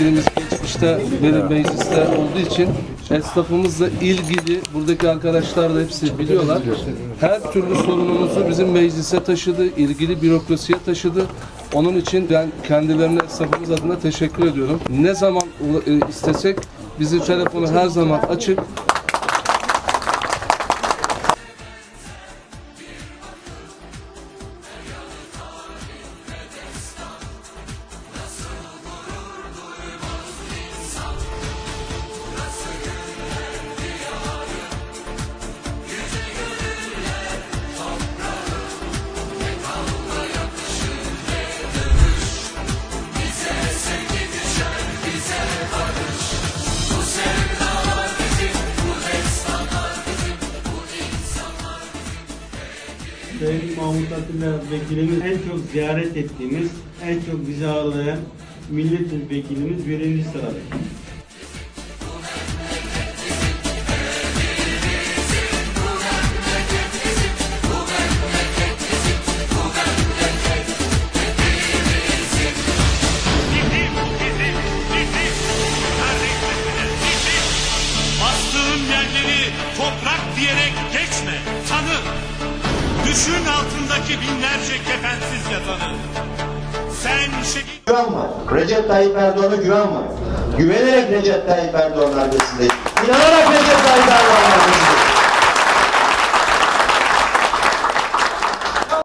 milletvekilimiz geçmişte benim mecliste olduğu için esnafımızla ilgili buradaki arkadaşlar da hepsi biliyorlar. Her türlü sorunumuzu bizim meclise taşıdı, ilgili bürokrasiye taşıdı. Onun için ben kendilerine esnafımız adına teşekkür ediyorum. Ne zaman e, istesek bizi telefonu her zaman açık. Sayın Mahmut Atilla Vekilimiz en çok ziyaret ettiğimiz, en çok bizi ağırlayan milletvekilimiz birinci sırada. Bastığın yerleri toprak diyerek geçme. Tanı. Düşün altındaki binlerce kefensiz yatanı. Sen şehit... güven var. Recep Tayyip Erdoğan'a güven var. Güvenerek Recep Tayyip Erdoğan arkasındayız. İnanarak Recep Tayyip Erdoğan arkasındayız.